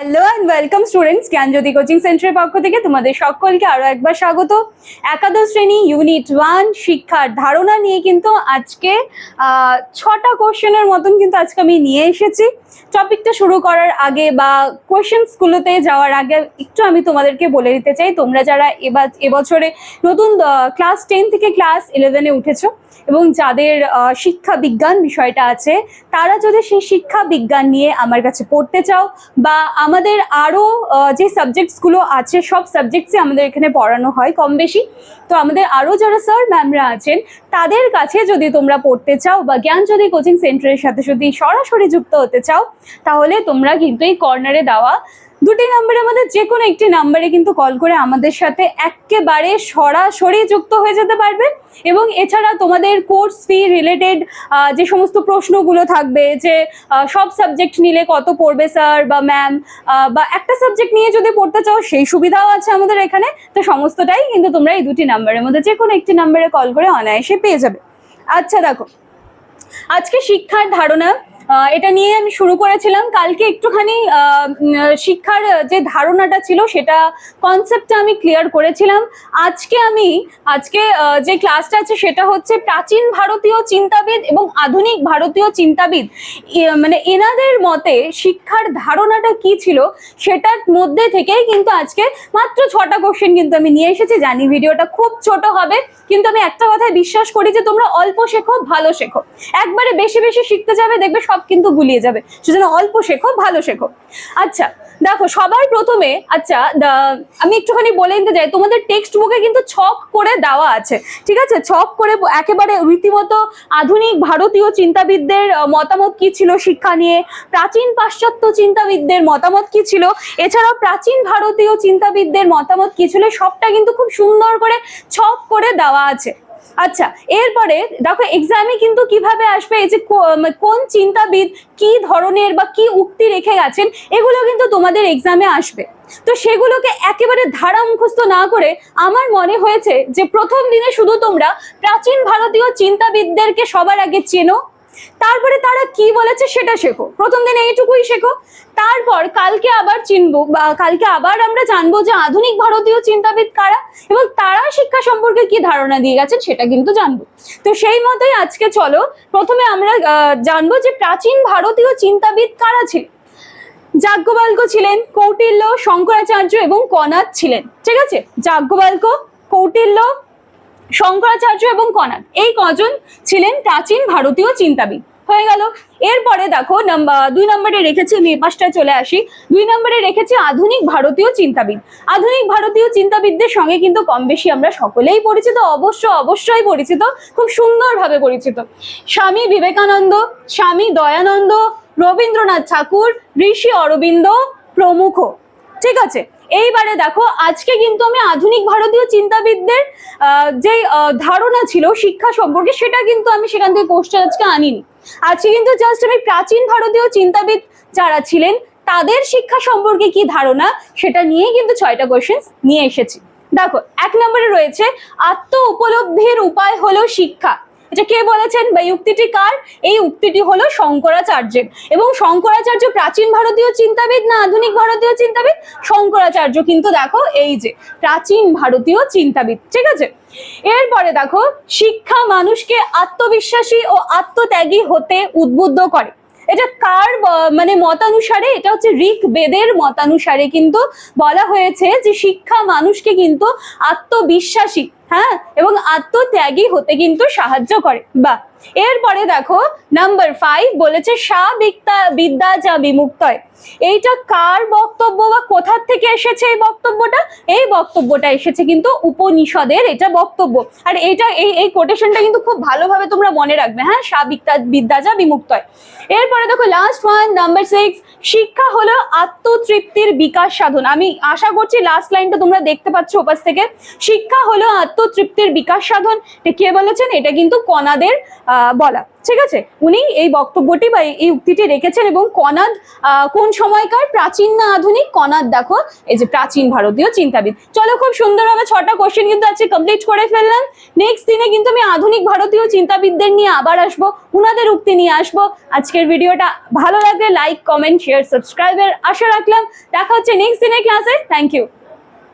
Hello and welcome students Gyanjyoti coaching সেন্টারের পক্ষ থেকে তোমাদের সকলকে আরও একবার স্বাগত। একাদশ শ্রেণি ইউনিট ওয়ান শিক্ষার ধারণা নিয়ে কিন্তু আজকে ছটা কোশ্চেনের মতন কিন্তু আজকে আমি নিয়ে এসেছি। টপিকটা শুরু করার আগে বা কোশ্চেন্সগুলোতে যাওয়ার আগে একটু আমি তোমাদেরকে বলে দিতে চাই। তোমরা যারা এবার, এবছরে নতুন ক্লাস টেন থেকে ক্লাস ইলেভেনে উঠেছো এবং যাদের শিক্ষা বিজ্ঞান বিষয়টা আছে, তারা যদি সেই শিক্ষা বিজ্ঞান নিয়ে আমার কাছে পড়তে চাও বা আমাদের আরও যে সাবজেক্টসগুলো আছে, সব সাবজেক্টসই আমাদের এখানে পড়ানো হয় কম বেশি। তো আমাদের আরও যারা স্যার ম্যামরা আছেন, তাদের কাছে যদি তোমরা পড়তে চাও বা জ্ঞান যদি কোচিং সেন্টারের সাথে যদি সরাসরি যুক্ত হতে চাও, তাহলে তোমরা কিন্তু এই কর্নারে দেওয়া দুটি নাম্বারের মধ্যে যে কোনো একটি নাম্বারে কিন্তু কল করে আমাদের সাথে একেবারে সরাসরি যুক্ত হয়ে যেতে পারবে। এবং এছাড়া তোমাদের কোর্স ফি রিলেটেড যে সমস্ত প্রশ্নগুলো থাকবে, যে সব সাবজেক্ট নিলে কত পড়বে স্যার বা ম্যাম বা একটা সাবজেক্ট নিয়ে যদি পড়তে চাও, সেই সুবিধাও আছে আমাদের এখানে। তো সমস্তটাই কিন্তু তোমরা এই দুটি নাম্বারের মধ্যে যে কোনো একটি নাম্বারে কল করে অনায়াসে পেয়ে যাবে। আচ্ছা দেখো। আজকে শিক্ষার ধারণা এটা নিয়ে আমি শুরু করেছিলাম। কালকে একটুখানি শিক্ষার যে ধারণাটা ছিল সেটা কনসেপ্টটা আমি ক্লিয়ার করেছিলাম। আজকে আমি, আজকে যে ক্লাসটা আছে সেটা হচ্ছে প্রাচীন ভারতীয় চিন্তাবিদ এবং আধুনিক ভারতীয় চিন্তাবিদ। মানে এনাদের মতে শিক্ষার ধারণাটা কি ছিল সেটার মধ্যে থেকেই কিন্তু আজকে মাত্র ছটা কোশ্চেন কিন্তু আমি নিয়ে এসেছি। জানি ভিডিওটা খুব ছোট হবে, কিন্তু আমি একটা কথায় বিশ্বাস করি যে তোমরা অল্প শেখো, ভালো শেখো। একবারে বেশি বেশি শিখতে যাবে, দেখবে সব কিন্তু গুলিয়ে যাবে। সেজন্য অল্প শেখো, ভালো শেখো। আচ্ছা দেখো, সবার প্রথমে আচ্ছা আমি একটুখানি বলে নিতে চাই, তোমাদের টেক্সট বুকে কিন্তু ছক করে দেওয়া আছে, ঠিক আছে? ছক করে একেবারে রীতিমতো আধুনিক ভারতীয় চিন্তাবিদদের মতামত কি ছিল শিক্ষা নিয়ে, প্রাচীন পাশ্চাত্য চিন্তাবিদদের মতামত কি ছিল, এছাড়াও প্রাচীন ভারতীয় চিন্তাবিদদের মতামত কি ছিল, সবটা কিন্তু খুব সুন্দর করে ছক করে দেওয়া আছে। আচ্ছা এরপরে দেখো এক্সামে কিন্তু কীভাবে আসবে? এই যে কোন চিন্তাবিদ কি ধরনের বা কি উক্তি রেখে গেছেন, এগুলো কিন্তু তোমাদের এক্সামে আসবে। তো সেগুলোকে একেবারে ধারা মুখস্থ না করে আমার মনে হয়েছে যে প্রথম দিনে শুধু তোমরা প্রাচীন ভারতীয় চিন্তাবিদদেরকে সবার আগে চেনো তারপরে তারা কি বলেছে সেটা শেখো। প্রথম দিন এইটুকুই শেখো। তারপর কালকে আবার চিনবো বা কালকে আবার আমরা জানব যে আধুনিক ভারতীয় চিন্তাবিদ কারা এবং তারা শিক্ষা সম্পর্কে কি ধারণা দিয়ে গেছেন সেটা কিন্তু জানব। তো সেই মতোই আজকে চলো, প্রথমে আমরা জানব যে প্রাচীন ভারতীয় চিন্তাবিদ কারা ছিল। যাজ্ঞবাল্ক ছিলেন, কৌটিল্য, শঙ্করাচার্য এবং কনাদ ছিলেন। ঠিক আছে? যাজ্ঞবল্ক, কৌটিল্য শঙ্করাচার্য এবং কনাদ এই কজন ছিলেন প্রাচীন ভারতীয় চিন্তাবিদ। হয়ে গেল। এরপরে দেখো নাম্বার দুই নম্বরে রেখেছি, আমি এ চলে আসি। দুই নম্বরে রেখেছি আধুনিক ভারতীয় চিন্তাবিদ। আধুনিক ভারতীয় চিন্তাবিদদের সঙ্গে কিন্তু কম বেশি আমরা সকলেই পরিচিত, অবশ্য, অবশ্যই পরিচিত, খুব সুন্দরভাবে পরিচিত। স্বামী বিবেকানন্দ, স্বামী দয়ানন্দ, রবীন্দ্রনাথ ঠাকুর, ঋষি অরবিন্দ প্রমুখ। ঠিক আছে? এইবারে দেখো, আজকে কিন্তু আমি আধুনিক ভারতীয় চিন্তাবিদদের যে ধারণা ছিল শিক্ষা সম্পর্কে, সেটা কিন্তু আমি সেখান থেকে কোশ্চেন আজকে আনিনি। আজকে কিন্তু জাস্ট আমি প্রাচীন ভারতীয় চিন্তাবিদ যারা ছিলেন, তাদের শিক্ষা সম্পর্কে কি ধারণা, সেটা নিয়ে কিন্তু ছয়টা কোশ্চেন নিয়ে এসেছি। দেখো, এক নম্বরে রয়েছে, আত্ম উপলব্ধির উপায় হলো শিক্ষা। এটা কে বলেছেন? বা উক্তিটি কার? এই উক্তিটি হলো শঙ্করাচার্যের। এবং শঙ্করাচার্য প্রাচীন ভারতীয় চিন্তাবিদ না আধুনিক ভারতীয় চিন্তাবিদ? শঙ্করাচার্য কিন্তু দেখো এই যে প্রাচীন ভারতীয় চিন্তাবিদ, ঠিক আছে? এরপরে দেখো, শিক্ষা মানুষকে আত্মবিশ্বাসী ও আত্মত্যাগী হতে উদ্বুদ্ধ করে। এটা কার মানে মতানুসারে? এটা হচ্ছে ঋক বেদের মতানুসারে কিন্তু বলা হয়েছে যে শিক্ষা মানুষকে কিন্তু আত্মবিশ্বাসী হ্যাঁ এবং আত্মত্যাগী হতে কিন্তু সাহায্য করে। বা, এরপরে দেখো নাম্বার ফাইভ বলেছে সা বিদ্যা বিদ্যা যা বিমুক্তয়। এইটা কার বক্তব্য বা কোথার থেকে এসেছে এই বক্তব্যটা? এই বক্তব্যটা এসেছে কিন্তু উপনিষদের এটা বক্তব্য। আর এটা, এই এই কোটেশনটা কিন্তু খুব ভালোভাবে তোমরা মনে রাখবে। হ্যাঁ সা বিদ্যা বিদ্যা যা বিমুক্তয়। এরপরে দেখো লাস্ট ওয়ান নাম্বার সিক্স শিক্ষা হলো আত্মতৃপ্তির বিকাশ সাধন। আমি আশা করছি লাস্ট লাইনটা তোমরা দেখতে পাচ্ছ ওপাশ থেকে। শিক্ষা হলো আত্ম আত্মতৃপ্তির বিকাশ সাধন কে বলেছেন? এটা কিন্তু কণাদের বলা। ঠিক আছে? উনি এই বক্তব্যটি বা এই- উক্তিটি রেখেছেন এবং আহ, কোন সময়কার? প্রাচীন না আধুনিক? কণাদ দেখো এই যে প্রাচীন ভারতীয় চিন্তাবিদ। চলো খুব সুন্দরভাবে ছটা কোশ্চেন কিন্তু আজকে কমপ্লিট করে ফেললাম। নেক্সট দিনে কিন্তু আমি আধুনিক ভারতীয় চিন্তাবিদদের নিয়ে আবার আসব উনাদের উক্তি নিয়ে আসব। আজকের ভিডিওটা ভালো লাগলে লাইক কমেন্ট শেয়ার সাবস্ক্রাইবের আশা রাখলাম। দেখা হচ্ছে নেক্সট দিনের ক্লাসে থ্যাংক ইউ